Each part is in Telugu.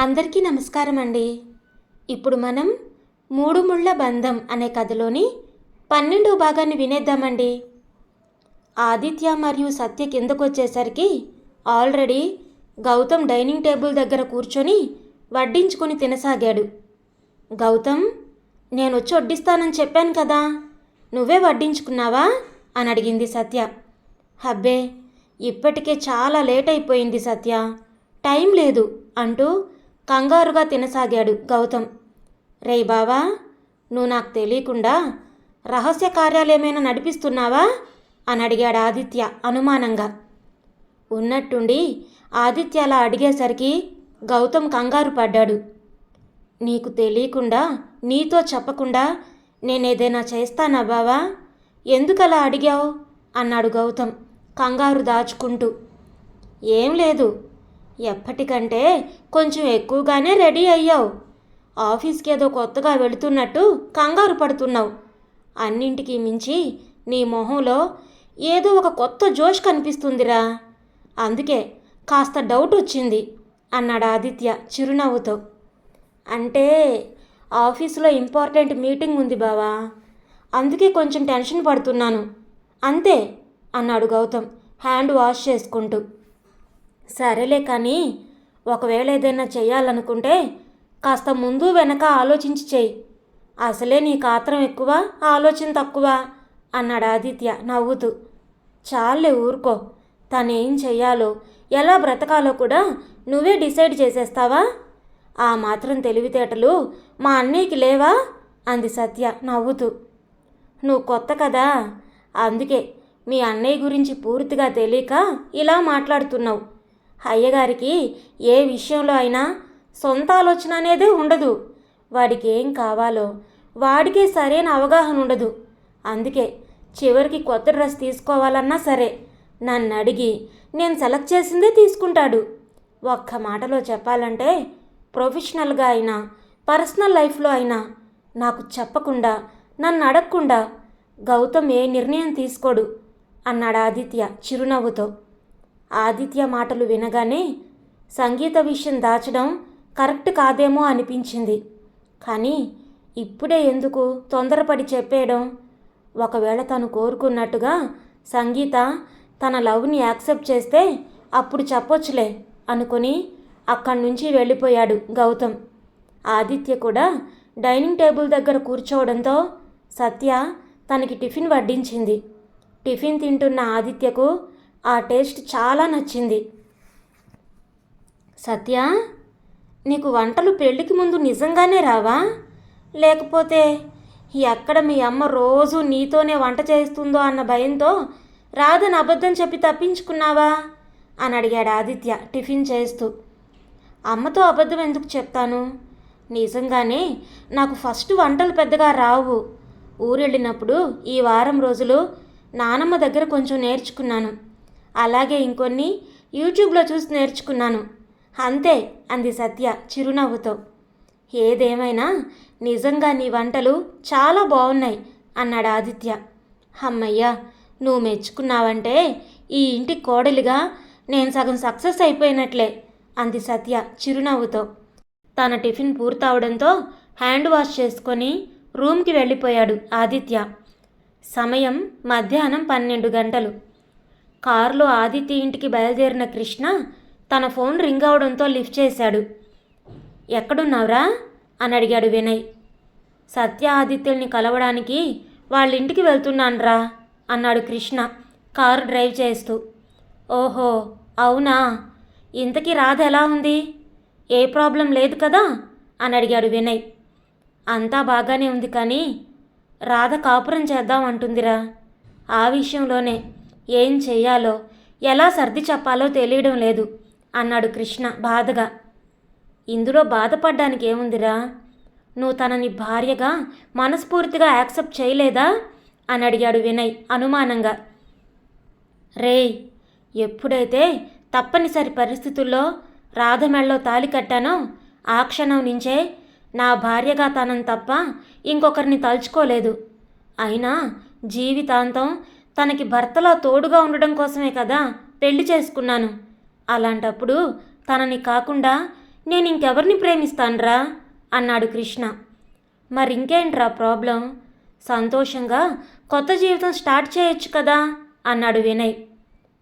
అందరికీ నమస్కారం అండి. ఇప్పుడు మనం మూడు ముళ్ళ బంధం అనే కథలోని పన్నెండో భాగాన్ని వినేద్దామండి. ఆదిత్య మరియు సత్య కిందకు వచ్చేసరికి ఆల్రెడీ గౌతమ్ డైనింగ్ టేబుల్ దగ్గర కూర్చొని వడ్డించుకొని తినసాగాడు. గౌతమ్ నేను వచ్చి వడ్డిస్తానని చెప్పాను కదా నువ్వే వడ్డించుకున్నావా? అని అడిగింది సత్య. హబ్బే ఇప్పటికే చాలా లేట్ అయిపోయింది సత్య. టైం లేదు అంటూ కంగారుగా తినసాగాడు గౌతమ్. రేయ్ బావా నువ్వు నాకు తెలియకుండా రహస్య కార్యాలేమైనా నడిపిస్తున్నావా? అని అడిగాడు ఆదిత్య అనుమానంగా. ఉన్నట్టుండి ఆదిత్య అలా అడిగేసరికి గౌతమ్ కంగారు పడ్డాడు. నీకు తెలియకుండా నీతో చెప్పకుండా నేనేదైనా చేస్తానా బావా? ఎందుకలా అడిగావు? అన్నాడు గౌతమ్ కంగారు దాచుకుంటూ. ఏం లేదు ఎప్పటికంటే కొంచెం ఎక్కువగానే రెడీ అయ్యావు. ఆఫీస్కి ఏదో కొత్తగా వెళుతున్నట్టు కంగారు పడుతున్నావు. అన్నింటికి మించి నీ మొహంలో ఏదో ఒక కొత్త జోష్ కనిపిస్తుందిరా. అందుకే కాస్త డౌట్ వచ్చింది అన్నాడు ఆదిత్య చిరునవ్వుతో. అంటే ఆఫీసులో ఇంపార్టెంట్ మీటింగ్ ఉంది బావా. అందుకే కొంచెం టెన్షన్ పడుతున్నాను. అంతే అన్నాడు గౌతమ్ హ్యాండ్ వాష్ చేసుకుంటూ. సరేలే కానీ ఒకవేళ ఏదైనా చేయాలనుకుంటే కాస్త ముందు వెనక ఆలోచించి చెయ్యి అసలే నీకు ఆత్రం ఎక్కువ ఆలోచన తక్కువ అన్నాడు ఆదిత్య నవ్వుతూ. చాలే ఊరుకో తనేం చెయ్యాలో ఎలా బ్రతకాలో కూడా నువ్వే డిసైడ్ చేసేస్తావా? ఆ మాత్రం తెలివితేటలు మా అన్నయ్యకి లేవా? అంది సత్య నవ్వుతూ. నువ్వు కొత్త కదా అందుకే మీ అన్నయ్య గురించి పూర్తిగా తెలియక ఇలా మాట్లాడుతున్నావు. అయ్యగారికి ఏ విషయంలో అయినా సొంత ఆలోచన అనేది ఉండదు. వాడికి ఏం కావాలో వాడికే సరైన అవగాహన ఉండదు. అందుకే చివరికి కొత్త డ్రెస్ తీసుకోవాలన్నా సరే నన్ను అడిగి నేను సెలెక్ట్ చేసిందే తీసుకుంటాడు. ఒక్క మాటలో చెప్పాలంటే ప్రొఫెషనల్గా అయినా పర్సనల్ లైఫ్లో అయినా నాకు చెప్పకుండా నన్ను అడగకుండా గౌతమ్ ఏ నిర్ణయం తీసుకోడు అన్నాడు ఆదిత్య చిరునవ్వుతో. ఆదిత్య మాటలు వినగానే సంగీత విషయం దాచడం కరెక్ట్ కాదేమో అనిపించింది. కానీ ఇప్పుడే ఎందుకు తొందరపడి చెప్పేయడం? ఒకవేళ తను కోరుకున్నట్టుగా సంగీత తన లవ్ని యాక్సెప్ట్ చేస్తే అప్పుడు చెప్పొచ్చులే అనుకుని అక్కడి నుంచి వెళ్ళిపోయాడు గౌతమ్. ఆదిత్య కూడా డైనింగ్ టేబుల్ దగ్గర కూర్చోవడంతో సత్య తనకి టిఫిన్ వడ్డించింది. టిఫిన్ తింటున్న ఆదిత్యకు ఆ టేస్ట్ చాలా నచ్చింది. సత్య నీకు వంటలు పెళ్ళికి ముందు నిజంగానే రావా? లేకపోతే ఎక్కడ మీ అమ్మ రోజు నీతోనే వంట చేస్తుందో అన్న భయంతో రాదని అబద్ధం చెప్పి తప్పించుకున్నావా? అని అడిగాడు ఆదిత్య టిఫిన్ చేస్తూ అమ్మతో అబద్ధం ఎందుకు చెప్తాను? నిజంగానే నాకు ఫస్ట్ వంటలు పెద్దగా రావు. ఊరెళ్ళినప్పుడు ఈ వారం రోజులు నానమ్మ దగ్గర కొంచెం నేర్చుకున్నాను. అలాగే ఇంకొన్ని యూట్యూబ్లో చూసి నేర్చుకున్నాను. అంతే అంది సత్య చిరునవ్వుతో. ఏదేమైనా నిజంగా నీ వంటలు చాలా బాగున్నాయి అన్నాడు ఆదిత్య. అమ్మయ్యా నువ్వు మెచ్చుకున్నావంటే ఈ ఇంటి కోడలిగా నేను సగం సక్సెస్ అయిపోయినట్లే అంది సత్య చిరునవ్వుతో. తన టిఫిన్ పూర్తవడంతో హ్యాండ్ వాష్ చేసుకొని రూమ్కి వెళ్ళిపోయాడు ఆదిత్య. సమయం మధ్యాహ్నం పన్నెండు గంటలు. కారులో ఆదిత్య ఇంటికి బయలుదేరిన కృష్ణ తన ఫోన్ రింగ్ అవడంతో లిఫ్ట్ చేశాడు. ఎక్కడున్నావురా? అని అడిగాడు వినయ్. సత్య ఆదిత్యుల్ని కలవడానికి వాళ్ళ ఇంటికి వెళ్తున్నానరా అన్నాడు కృష్ణ కారు డ్రైవ్ చేస్తూ. ఓహో అవునా? ఇంతకీ రాధ ఎలా ఉంది? ఏ ప్రాబ్లం లేదు కదా? అని అడిగాడు వినయ్. అంతా బాగానే ఉంది కానీ రాధ కాపురం చేద్దాం అంటుందిరా. ఆ విషయంలోనే ఏం చెయ్యాలో ఎలా సర్ది చెప్పాలో తెలియడం లేదు అన్నాడు కృష్ణ బాధగా. ఇందులో బాధపడ్డానికి ఏముందిరా? నువ్వు తనని భార్యగా మనస్ఫూర్తిగా యాక్సెప్ట్ చేయలేదా? అని అడిగాడు వినయ్ అనుమానంగా. రేయ్ ఎప్పుడైతే తప్పనిసరి పరిస్థితుల్లో రాధమెళ్ళలో తాలి కట్టానో ఆ క్షణం నుంచే నా భార్యగా తనని తప్ప ఇంకొకరిని తలుచుకోలేదు. అయినా జీవితాంతం తనకి భర్తలా తోడుగా ఉండడం కోసమే కదా పెళ్ళి చేసుకున్నాను. అలాంటప్పుడు తనని కాకుండా నేను ఇంకెవరిని ప్రేమిస్తాన్రా? అన్నాడు కృష్ణ. మరింకేంట్రా ప్రాబ్లం? సంతోషంగా కొత్త జీవితం స్టార్ట్ చేయొచ్చు కదా? అన్నాడు వినయ్.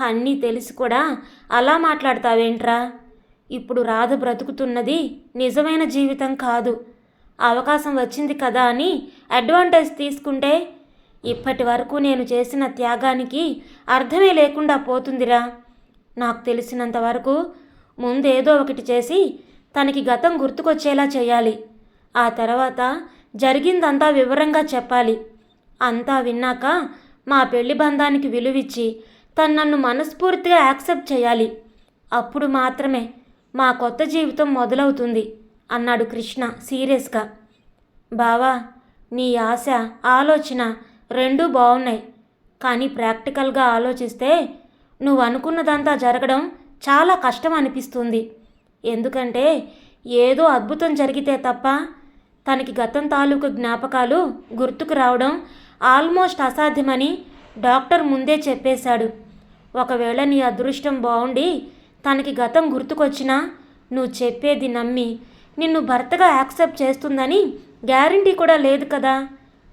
అన్నీ తెలిసి కూడా అలా మాట్లాడతావేంట్రా? ఇప్పుడు రాధ బ్రతుకుతున్నది నిజమైన జీవితం కాదు. అవకాశం వచ్చింది కదా అని అడ్వాంటేజ్ తీసుకుంటే ఇప్పటి వరకు నేను చేసిన త్యాగానికి అర్థమే లేకుండా పోతుందిరా. నాకు తెలిసినంత వరకు ముందేదో ఒకటి చేసి తనకి గతం గుర్తుకొచ్చేలా చేయాలి. ఆ తర్వాత జరిగిందంతా వివరంగా చెప్పాలి. అంతా విన్నాక మా పెళ్ళి బంధానికి విలువిచ్చి తను నన్ను మనస్ఫూర్తిగా యాక్సెప్ట్ చేయాలి. అప్పుడు మాత్రమే మా కొత్త జీవితం మొదలవుతుంది అన్నాడు కృష్ణ సీరియస్గా. బావా నీ ఆశ ఆలోచన రెండూ బాగున్నాయి కానీ ప్రాక్టికల్గా ఆలోచిస్తే నువ్వు అనుకున్నదంతా జరగడం చాలా కష్టం అనిపిస్తుంది ఎందుకంటే ఏదో అద్భుతం జరిగితే తప్ప తనకి గతం తాలూకు జ్ఞాపకాలు గుర్తుకు రావడం ఆల్మోస్ట్ అసాధ్యమని డాక్టర్ ముందే చెప్పేశాడు. ఒకవేళ నీ అదృష్టం బాగుండి తనకి గతం గుర్తుకొచ్చినా నువ్వు చెప్పేది నమ్మి నిన్ను భర్తగా యాక్సెప్ట్ చేస్తుందని గ్యారంటీ కూడా లేదు కదా.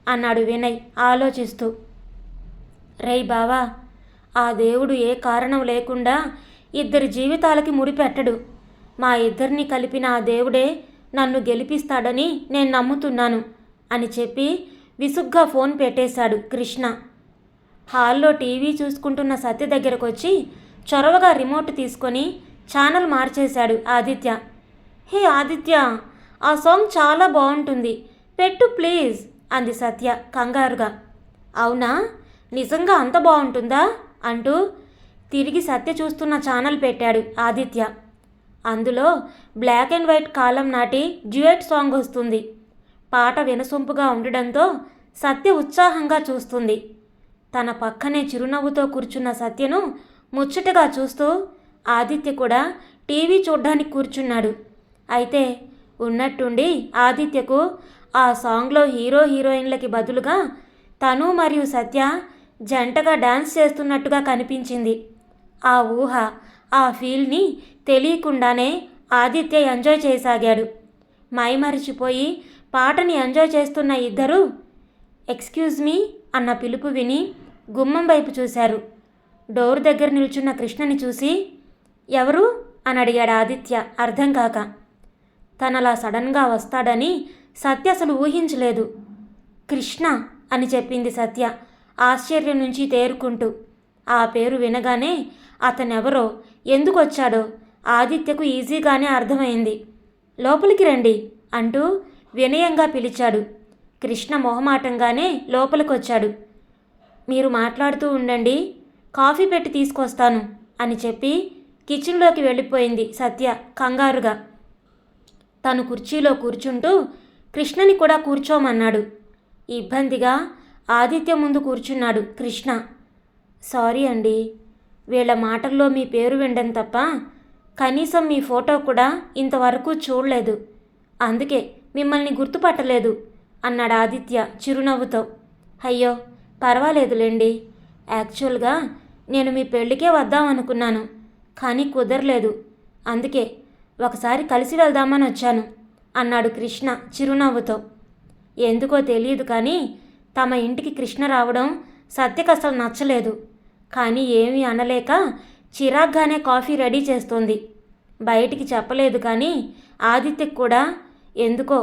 అన్నాడు వినయ్ ఆలోచిస్తూ. రేయ్ బావా ఆ దేవుడు ఏ కారణం లేకుండా ఇద్దరి జీవితాలకి ముడిపెట్టడు మా ఇద్దరిని కలిపిన ఆ దేవుడే నన్ను గెలిపిస్తాడని నేను నమ్ముతున్నాను అని చెప్పి విసుగ్గా ఫోన్ పెట్టేశాడు కృష్ణ. హాల్లో టీవీ చూసుకుంటున్న సత్య దగ్గరకు వచ్చి చొరవగా రిమోట్ తీసుకొని ఛానల్ మార్చేశాడు ఆదిత్య. హే ఆదిత్య ఆ సాంగ్ చాలా బాగుంటుంది పెట్టు ప్లీజ్. అంది సత్య కంగారుగా. అవునా? నిజంగా అంత బాగుంటుందా? అంటూ తిరిగి సత్య చూస్తున్న ఛానల్ పెట్టాడు ఆదిత్య. అందులో బ్లాక్ అండ్ వైట్ కాలం నాటి డ్యూయట్ సాంగ్ వస్తుంది. పాట వినసొంపుగా ఉండడంతో సత్య ఉత్సాహంగా చూస్తుంది. తన పక్కనే చిరునవ్వుతో కూర్చున్న సత్యను ముచ్చటగా చూస్తూ ఆదిత్య కూడా టీవీ చూడ్డానికి కూర్చున్నాడు. అయితే ఉన్నట్టుండి ఆదిత్యకు ఆ సాంగ్లో హీరో హీరోయిన్లకి బదులుగా తను మరియు సత్య జంటగా డాన్స్ చేస్తున్నట్టుగా కనిపించింది. ఆ ఊహ ఆ ఫీల్ని తెలియకుండానే ఆదిత్య ఎంజాయ్ చేయసాగాడు. మైమరిచిపోయి పాటని ఎంజాయ్ చేస్తున్న ఇద్దరు ఎక్స్క్యూజ్ మీ అన్న పిలుపు విని గుమ్మం వైపు చూశారు. డోర్ దగ్గర నిల్చున్న కృష్ణని చూసి ఎవరు? అని అడిగాడు ఆదిత్య అర్థం కాక. తనలా సడన్గా వస్తాడని సత్య అసలు ఊహించలేదు. కృష్ణ అని చెప్పింది సత్య ఆశ్చర్యం నుంచి తేరుకుంటూ. ఆ పేరు వినగానే అతనెవరో ఎందుకు వచ్చాడో ఆదిత్యకు ఈజీగానే అర్థమైంది. లోపలికి రండి అంటూ వినయంగా పిలిచాడు. కృష్ణ మొహమాటంగానే లోపలికొచ్చాడు. మీరు మాట్లాడుతూ ఉండండి కాఫీ పెట్టి తీసుకొస్తాను అని చెప్పి కిచెన్లోకి వెళ్ళిపోయింది సత్య కంగారుగా. తను కుర్చీలో కూర్చుంటూ కృష్ణని కూడా కూర్చోమన్నాడు. ఇబ్బందిగా ఆదిత్య ముందు కూర్చున్నాడు. కృష్ణ సారీ అండి. వీళ్ళ మాటల్లో మీ పేరు వినడం తప్ప కనీసం మీ ఫోటో కూడా ఇంతవరకు చూడలేదు. అందుకే మిమ్మల్ని గుర్తుపట్టలేదు అన్నాడు ఆదిత్య చిరునవ్వుతో. అయ్యో పర్వాలేదులేండి. యాక్చువల్గా నేను మీ పెళ్ళికే వద్దాం అనుకున్నాను కానీ కుదరలేదు. అందుకే ఒకసారి కలిసి వెళ్దామని వచ్చాను. అన్నాడు కృష్ణ చిరునవ్వుతో. ఎందుకో తెలియదు కానీ తమ ఇంటికి కృష్ణ రావడం సత్యకు అసలు నచ్చలేదు. కానీ ఏమీ అనలేక చిరాగ్గానే కాఫీ రెడీ చేస్తోంది. బయటికి చెప్పలేదు కానీ ఆదిత్యకు కూడా ఎందుకో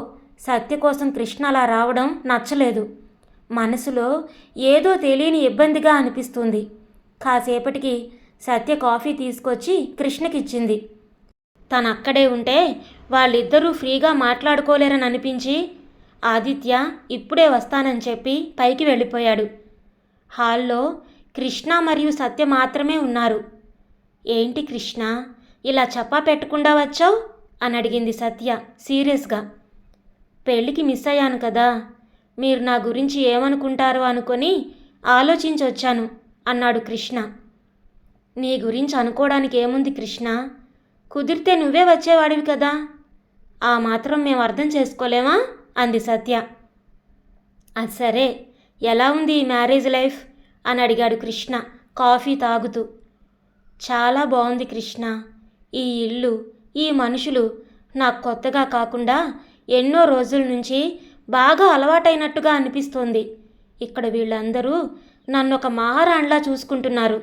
సత్య కోసం కృష్ణ అలా రావడం నచ్చలేదు. మనసులో ఏదో తెలియని ఇబ్బందిగా అనిపిస్తుంది. కాసేపటికి సత్య కాఫీ తీసుకొచ్చి కృష్ణకిచ్చింది. తను అక్కడే ఉంటే వాళ్ళిద్దరూ ఫ్రీగా మాట్లాడుకోలేరని అనిపించి ఆదిత్య ఇప్పుడే వస్తానని చెప్పి పైకి వెళ్ళిపోయాడు. హాల్లో కృష్ణ మరియు సత్య మాత్రమే ఉన్నారు. ఏంటి కృష్ణ ఇలా చెప్పా పెట్టకుండా వచ్చావు? అని అడిగింది సత్య సీరియస్గా. పెళ్ళికి మిస్ అయ్యాను కదా మీరు నా గురించి ఏమనుకుంటారో అనుకొని ఆలోచించి వచ్చాను అన్నాడు కృష్ణ. నీ గురించి అనుకోవడానికి ఏముంది కృష్ణ? కుదిరితే నువ్వే వచ్చేవాడివి కదా. ఆ మాత్రం మేము అర్థం చేసుకోలేమా? అంది సత్య. అది సరే ఎలా ఉంది ఈ మ్యారేజ్ లైఫ్? అని అడిగాడు కృష్ణ కాఫీ తాగుతూ. చాలా బాగుంది కృష్ణ. ఈ ఇల్లు ఈ మనుషులు నాకు కొత్తగా కాకుండా ఎన్నో రోజుల నుంచి బాగా అలవాటైనట్టుగా అనిపిస్తోంది. ఇక్కడ వీళ్ళందరూ నన్ను ఒక మహారాణిలా చూసుకుంటున్నారు.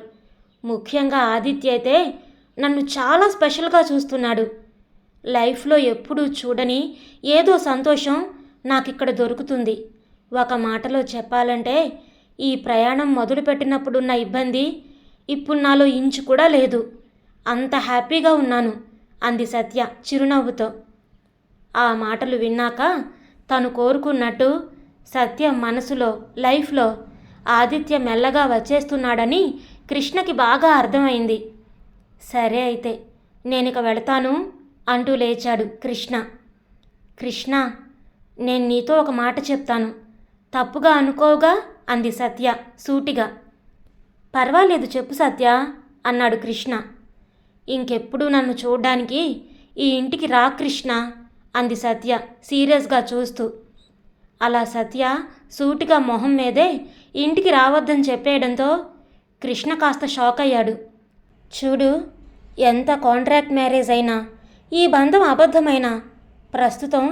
ముఖ్యంగా ఆదిత్య అయితే నన్ను చాలా స్పెషల్గా చూస్తున్నాడు. లైఫ్లో ఎప్పుడూ చూడని ఏదో సంతోషం నాకు ఇక్కడ దొరుకుతుంది. ఒక మాటలో చెప్పాలంటే ఈ ప్రయాణం మొదలుపెట్టినప్పుడున్న ఇబ్బంది ఇప్పుడు నాలో ఇంచు కూడా లేదు. అంత హ్యాపీగా ఉన్నాను అంది సత్య చిరునవ్వుతో. ఆ మాటలు విన్నాక తను కోరుకున్నట్టు సత్య మనసులో లైఫ్లో ఆదిత్య మెల్లగా వచ్చేస్తున్నాడని కృష్ణకి బాగా అర్థమైంది. సరే అయితే నేనిక వెళతాను అంటూ లేచాడు కృష్ణ. కృష్ణ నేను నీతో ఒక మాట చెప్తాను. తప్పుగా అనుకోగా అంది సత్య సూటిగా. పర్వాలేదు చెప్పు సత్య అన్నాడు కృష్ణ. ఇంకెప్పుడు నన్ను చూడ్డానికి ఈ ఇంటికి రా కృష్ణ అంది సత్య సీరియస్గా చూస్తూ. అలా సత్య సూటిగా మొహం మీదే ఇంటికి రావద్దని చెప్పేయడంతో కృష్ణ కాస్త షాక్ అయ్యాడు చూడు ఎంత కాంట్రాక్ట్ మ్యారేజ్ అయినా ఈ బంధం అబద్ధమైనా. ప్రస్తుతం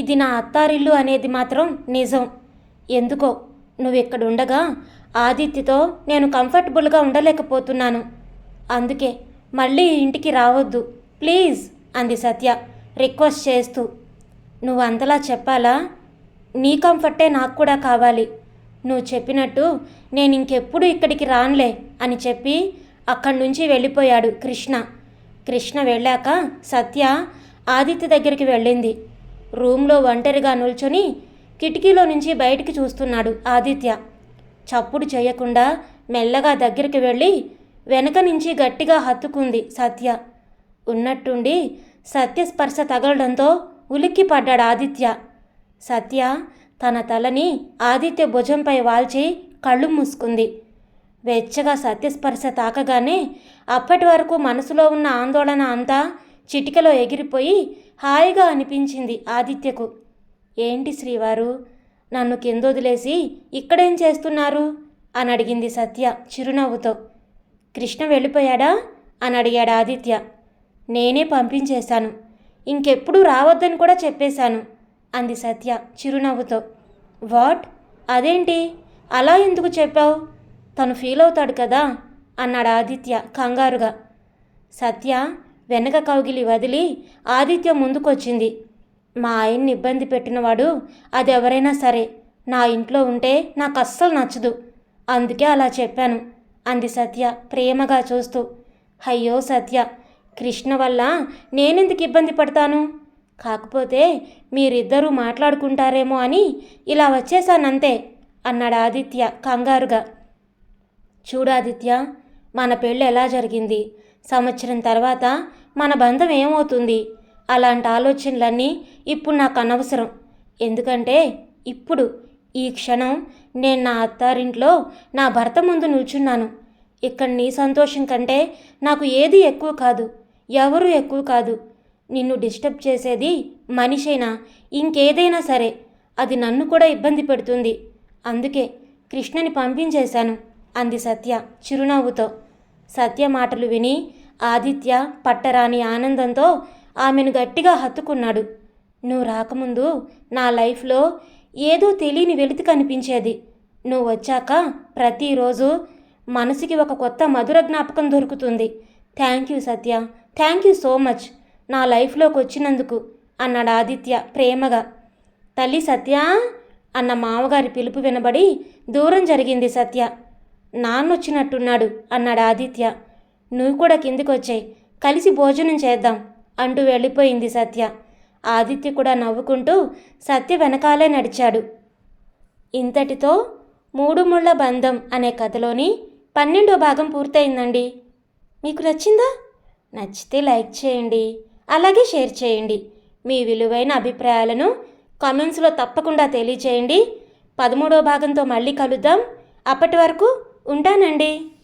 ఇది నా అత్తారిల్లు అనేది మాత్రం నిజం. ఎందుకో నువ్వు ఇక్కడ ఉండగా ఆదిత్యతో నేను కంఫర్టబుల్గా ఉండలేకపోతున్నాను. అందుకే మళ్ళీ ఇంటికి రావద్దు. ప్లీజ్ అంది సత్య రిక్వెస్ట్ చేస్తూ. నువ్వు అంతలా చెప్పాలా? నీ కంఫర్టే నాకు కూడా కావాలి. నువ్వు చెప్పినట్టు నేను ఇంకెప్పుడు ఇక్కడికి రానులే అని చెప్పి అక్కడి నుంచి వెళ్ళిపోయాడు కృష్ణ. కృష్ణ వెళ్ళాక సత్య ఆదిత్య దగ్గరికి వెళ్ళింది. రూమ్లో ఒంటరిగా నిల్చొని కిటికీలో నుంచి బయటికి చూస్తున్నాడు ఆదిత్య. చప్పుడు చేయకుండా మెల్లగా దగ్గరికి వెళ్ళి వెనక నుంచి గట్టిగా హత్తుకుంది సత్య. ఉన్నట్టుండి సత్య స్పర్శ తగలడంతో ఉలిక్కి పడ్డాడు ఆదిత్య. సత్య తన తలని ఆదిత్య భుజంపై వాల్చి కళ్ళు మూసుకుంది. వెచ్చగా సత్యస్పర్శ తాకగానే అప్పటి వరకు మనసులో ఉన్న ఆందోళన అంతా చిటికలో ఎగిరిపోయి హాయిగా అనిపించింది ఆదిత్యకు. ఏంటి శ్రీవారు? నన్ను కిందొదిలేసి ఇక్కడేం చేస్తున్నారు? అని అడిగింది సత్య చిరునవ్వుతో. కృష్ణ వెళ్ళిపోయాడా? అని అడిగాడు ఆదిత్య. నేనే పంపించేశాను. ఇంకెప్పుడు రావద్దని కూడా చెప్పేశాను అంది సత్య చిరునవ్వుతో. వాట్? అదేంటి? అలా ఎందుకు చెప్పావు? తను ఫీల్ అవుతాడు కదా? అన్నాడు ఆదిత్య కంగారుగా. సత్య వెనక కౌగిలి వదిలి ఆదిత్య ముందుకొచ్చింది. మా ఆయన్ని ఇబ్బంది పెట్టినవాడు అది ఎవరైనా సరే నా ఇంట్లో ఉంటే నాకు అస్సలు నచ్చదు. అందుకే అలా చెప్పాను అంది సత్య ప్రేమగా చూస్తూ. అయ్యో సత్య కృష్ణ వల్ల నేనెందుకు ఇబ్బంది పడతాను? కాకపోతే మీరిద్దరూ మాట్లాడుకుంటారేమో అని ఇలా వచ్చేసానంతే అన్నాడు ఆదిత్య కంగారుగా. చూడాదిత్య మన పెళ్ళి ఎలా జరిగింది? సంవత్సరం తర్వాత మన బంధం ఏమవుతుంది? అలాంటి ఆలోచనలన్నీ ఇప్పుడు నాకు అనవసరం. ఎందుకంటే ఇప్పుడు ఈ క్షణం నేను నా అత్తారింట్లో నా భర్త ముందు నిల్చున్నాను. ఇక్కడ నీ సంతోషం కంటే నాకు ఏది ఎక్కువ కాదు ఎవరు ఎక్కువ కాదు. నిన్ను డిస్టర్బ్ చేసేది మనిషైనా? ఇంకేదైనా సరే అది నన్ను కూడా ఇబ్బంది పెడుతుంది. అందుకే కృష్ణని పంపించేశాను. అంది సత్య. చిరునవ్వుతో. సత్య మాటలు విని ఆదిత్య పట్టరాని ఆనందంతో ఆమెను గట్టిగా హత్తుకున్నాడు. నువ్వు రాకముందు నా లైఫ్లో ఏదో తెలియని వెలితి కనిపించేది. నువ్వు వచ్చాక ప్రతిరోజు మనసుకి ఒక కొత్త మధుర జ్ఞాపకం దొరుకుతుంది. Thank you Satya. Thank you so much. నా లైఫ్లోకి వచ్చినందుకు అన్నాడు ఆదిత్య ప్రేమగా. తల్లి సత్య అన్న మామగారి పిలుపు వినబడి దూరం జరిగింది సత్య. నాన్నొచ్చినట్టున్నాడు అన్నాడు ఆదిత్య. నువ్వు కూడా కిందికొచ్చాయి. కలిసి భోజనం చేద్దాం అంటూ వెళ్ళిపోయింది సత్య. ఆదిత్య కూడా నవ్వుకుంటూ సత్య వెనకాలే నడిచాడు. ఇంతటితో మూడు ముళ్ళ బంధం అనే కథలోని పన్నెండో భాగం పూర్తయిందండి. మీకు నచ్చిందా? నచ్చితే లైక్ చేయండి అలాగే షేర్ చేయండి. మీ విలువైన అభిప్రాయాలను కామెంట్స్లో తప్పకుండా తెలియచేయండి. పదమూడో భాగంతో మళ్ళీ కలుద్దాం. అప్పటి వరకు ఉంటానండి.